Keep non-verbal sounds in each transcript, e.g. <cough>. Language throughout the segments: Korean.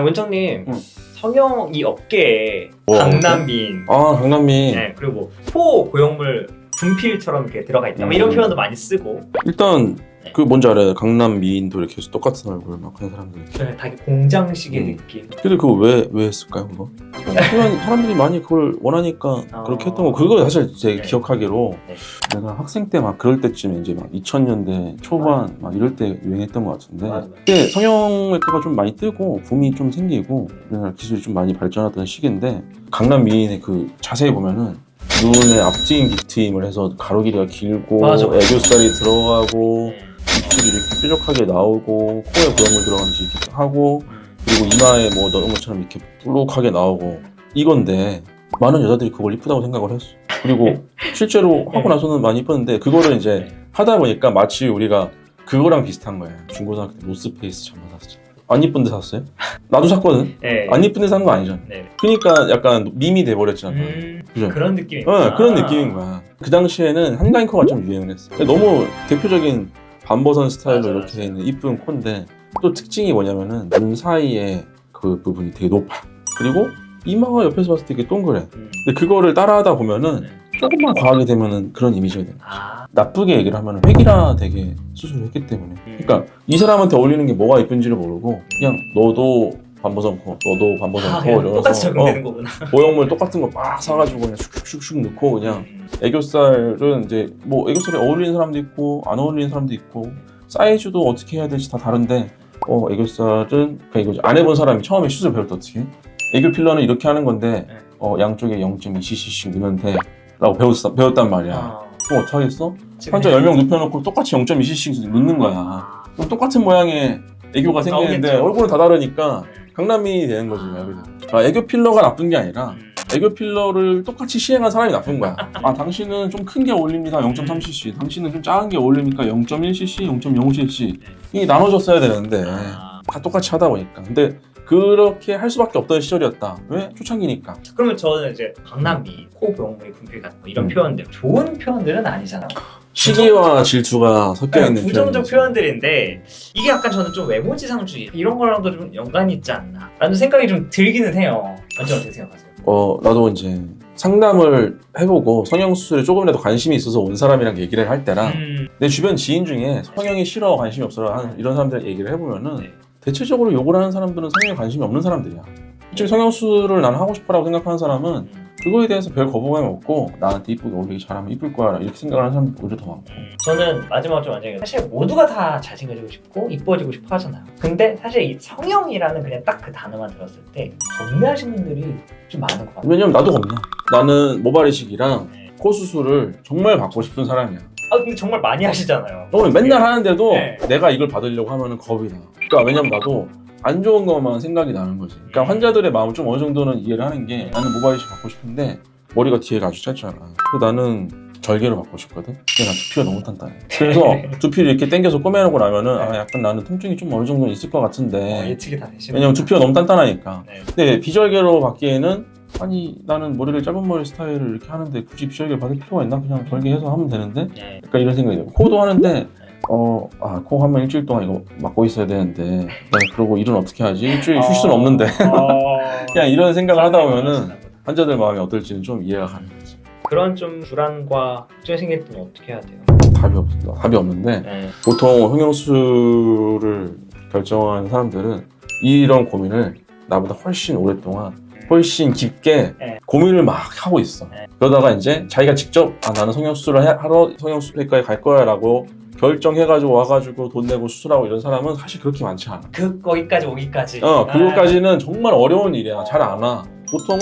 아 원장님 응. 성형 이 업계에 뭐, 강남민 아 강남민 네, 그리고 포 고형물 분필처럼 이렇게 들어가 있다 뭐 이런 음. 표현도 많이 쓰고 일단 네. 그 뭔지 알아요 강남 미인도 이렇게 해서 똑같은 얼굴 막 그런 사람들 다 이렇게 공장식의 음. 느낌 근데 그거 왜 왜 했을까요 그거? 그냥 사람들이 많이 그걸 원하니까 어. 그렇게 했던 거 그거 사실 제 네. 기억하기로 네. 내가 학생 때 막 그럴 때쯤에 이제 막 2000년대 초반 막 이럴 때 유행했던 것 같은데 맞아, 맞아. 그때 성형외과가 좀 많이 뜨고 붐이 좀 생기고 우리나라 기술이 좀 많이 발전하던 시기인데 강남 미인의 그 자세히 보면은 눈에 앞트임 뒤트임을 해서 가로 길이가 길고 맞아, 맞아. 애교살이 들어가고 네. 입술이 이렇게 뾰족하게 나오고 코에 고형물 들어가는지 이렇게 하고 음. 그리고 이마에 뭐 넣은 것처럼 이렇게 볼록하게 나오고 이건데 많은 여자들이 그걸 이쁘다고 생각을 했어. 그리고 <laughs> 실제로 하고 나서는 많이 이뻤는데 그거를 이제 하다 보니까 마치 우리가 그거랑 비슷한 거야. 중고등학교 때 노스페이스 잠바 샀어. 안 이쁜데 샀어요? 나도 샀거든. <laughs> 네. 안 이쁜데 산 거 아니잖아. 네. 그러니까 약간 밈이 돼버렸잖아. 음, 그죠? 그런 느낌이 어, 그런 느낌인 거야. 그 당시에는 한가인커가 좀 유행을 했어. 너무 대표적인 반버선 스타일로 맞아, 이렇게 맞아. 돼 있는 이쁜 콘데 또 특징이 뭐냐면은 눈 사이에 그 부분이 되게 높아. 그리고 이마가 옆에서 봤을 때 되게 동그래. 음. 근데 그거를 따라하다 보면은 네. 조금만 과하게 되면은 그런 이미지가 돼. 아, 나쁘게 얘기를 하면은 획일화 되게 수술을 했기 때문에. 음. 그러니까 이 사람한테 어울리는 게 뭐가 이쁜지를 모르고 그냥 너도 반버선 코, 너도 반버선 아코 그냥 이러면서 똑같이 적용되는 어, 거구나. 모형물 똑같은 거 막 사가지고 그냥 슉슉슉 넣고 그냥 음. 애교살은 이제 뭐 애교살에 어울리는 사람도 있고 안 어울리는 사람도 있고 사이즈도 어떻게 해야 될지 다 다른데 어 애교살은 그러니까 이거죠 안 해본 사람이 처음에 시술 배울 때 어떻게 해? 애교 필러는 이렇게 하는 건데 네. 어 양쪽에 0.2cc씩 넣으면 돼라고 배웠, 배웠단 말이야 아, 그럼 어떻게 하겠어? 환자 10명 눕혀놓고 똑같이 0.2cc씩 넣는 거야 아, 그럼 똑같은 모양의 애교가 생기는데. 얼굴은 다 다르니까 네. 강남이 되는 거지 말 그대로. 아, 애교 필러가 나쁜 게 아니라 음. 애교 필러를 똑같이 시행한 사람이 나쁜 거야. <laughs> 아, 당신은 좀 큰 게 어울립니다. 0.3cc. 당신은 좀 작은 게 어울립니까? 0.1cc, 0.05cc. 이 나눠줬어야 되는데 아. 다 똑같이 하다 보니까. 근데 그렇게 할 수밖에 없던 시절이었다. 왜? 초창기니까. 그러면 저는 이제 강남미, 코 보형물의 분필 같은 거 이런 음. 표현들 좋은 표현들은 아니잖아. 시기와 질투가 섞여 있는 부정적. 표현들인데 이게 약간 저는 좀 외모지상주의 이런 거랑도 좀 연관이 있지 않나 라는 생각이 좀 들기는 해요. 완전 어떻게 생각하세요? 어, 나도 이제 상담을 해보고 성형수술에 조금이라도 관심이 있어서 온 사람이랑 얘기를 할 때랑 음, 내 주변 지인 중에 성형이 싫어 관심이 없어 하는 이런 사람들 얘기를 해보면은 네. 대체적으로 욕을 하는 사람들은 성형에 관심이 없는 사람들이야. 솔직히 성형수술을 난 하고 싶어라고 생각하는 사람은 음. 그거에 대해서 별 거부감이 없고 나한테 이쁘게 어울리기 잘하면 이쁠 거야 이렇게 생각하는 사람들이 오히려 더 많고 저는 마지막으로 좀 완전히 사실 모두가 다 잘생겨지고 싶고 이뻐지고 싶어 하잖아요. 근데 사실 이 성형이라는 그냥 딱 그 단어만 들었을 때 겁내하시는 분들이 좀 많은 것 같아요. 왜냐면 나도 겁나. 나는 모발 이식이랑 네. 코 수술을 정말 받고 싶은 사람이야. 아 근데 정말 많이 하시잖아요. 너는 맨날 하는데도 네. 내가 이걸 받으려고 하면 겁이 나. 그러니까 왜냐면 나도 안 좋은 것만 생각이 나는 거지. 그러니까 환자들의 마음을 좀 어느 정도는 이해를 하는 게 나는 모발 이식 받고 싶은데 머리가 뒤에가 아주 짧잖아. 그래서 나는 절개로 받고 싶거든. 근데 나 두피가 너무 단단해. 그래서 <laughs> 두피를 이렇게 당겨서 꼬매놓고 나면은 아 약간 나는 통증이 좀 어느 정도 있을 것 어, 같은데 예측이 다 되시는. 왜냐면 두피가 너무 단단하니까. 네. 근데 비절개로 받기에는 아니 나는 머리를 짧은 머리 스타일을 이렇게 하는데 굳이 비절개 받을 필요가 있나? 그냥 절개 해서 하면 되는데 네. 약간 이런 생각이 들어요. 코도 하는데 어, 아, 코 하면 일주일 동안 이거 막고 있어야 되는데 나 그러고 일은 어떻게 하지? 일주일 쉴 수는 없는데 어... <laughs> 그냥 이런 생각을 하다 보면은 환자들 마음이 어떨지는 좀 이해가 가는 거지. 그런 좀 불안과 걱정이 생길 때는 어떻게 해야 돼요? 답이 없어. 답이 없는데 네. 보통 성형수술을 결정하는 사람들은 이런 고민을 나보다 훨씬 오랫동안 훨씬 깊게 네. 고민을 막 하고 있어. 네. 그러다가 이제 자기가 직접 아 나는 성형수술을 해- 하러 성형수술과에 갈 거야라고 결정해가지고 와가지고 돈 내고 수술하고 이런 사람은 사실 그렇게 많지 않아. 그 거기까지 오기까지. 어 아. 그거까지는 정말 어려운 일이야. 잘 안 와. 보통은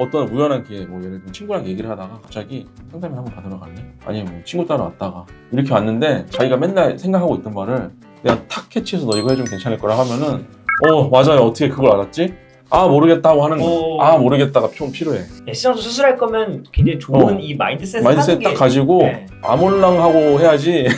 어떤 우연한 기회, 뭐 예를 들면 친구랑 얘기를 하다가 갑자기 상담을 한번 받으러 갈래? 아니면 뭐 친구 따라 왔다가 이렇게 왔는데 자기가 맨날 생각하고 있던 말을 내가 탁 캐치해서 너 이거 해주면 괜찮을 거라 하면은 어 맞아요 어떻게 그걸 알았지? 아 모르겠다고 하는 오. 거야. 아 모르겠다가 좀 필요해. 예시장도 수술할 거면 굉장히 좋은 어. 이 마인드셋을 마인드셋 하는 게딱 가지고 네. 아몰랑하고 해야지.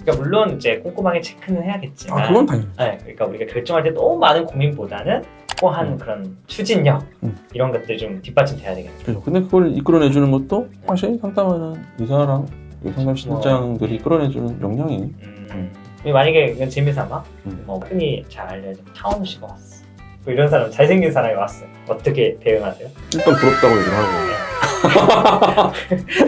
그러니까 물론 이제 꼼꼼하게 체크는 해야겠지만 아 그건 당연히. 네, 그러니까 우리가 결정할 때 너무 많은 고민보다는 확고한 음. 그런 추진력 음. 이런 것들 좀 뒷받침돼야 되겠네요. 그죠. 근데 그걸 이끌어내주는 것도 사실 상담하는 의사랑 이 상담 실장들이 이끌어내주는 역량이 음. 만약에 그냥 재미삼아 음. 뭐 흔히 잘 알려진 차은우 씨가 왔어. 뭐 이런 사람 잘생긴 사람이 왔어요. 어떻게 대응하세요? 일단 부럽다고 얘기를 하고 <laughs>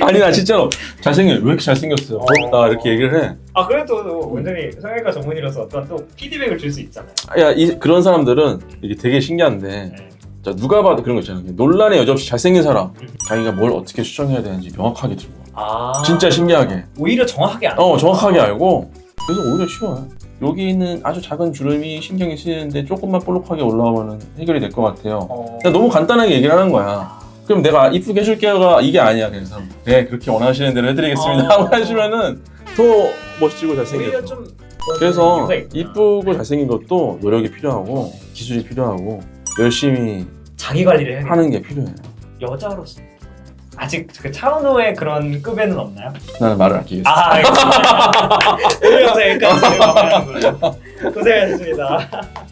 아니 나 진짜로 잘생겨 왜 이렇게 잘생겼어요 부럽다 이렇게 얘기를 해 아 그래도 완전히 성형외과 전문의로서 어떤 또 피드백을 줄 수 있잖아요. 야, 이, 그런 사람들은 이게 되게 신기한데 네. 자, 누가 봐도 그런 거 있잖아요. 논란에 여지 없이 잘생긴 사람 자기가 뭘 어떻게 추천해야 되는지 명확하게 들고 와. 아 진짜 신기하게 오히려 정확하게 안. 어 정확하게 알고 그래서 오히려 쉬워요. 여기 있는 아주 작은 주름이 신경이 쓰이는데 조금만 볼록하게 올라오면 해결이 될 것 같아요. 어... 그냥 너무 간단하게 얘기를 하는 거야. 그럼 내가 이쁘게 해줄게요가 이게 아니야. 그래서 네 그렇게 원하시는 대로 해드리겠습니다. 어. 하고 해주면은 더 멋지고 잘생겼어. 좀 그래서. 이쁘고 잘생긴 것도 노력이 필요하고 기술이 필요하고 열심히 자기 관리를 하는 게 필요해요. 여자로서 아직 그 차은우의 그런 급에는 없나요? 나는 말을 아끼겠어. 아 알겠습니다. <laughs> 오늘 영상 여기까지 걸로 고생하셨습니다.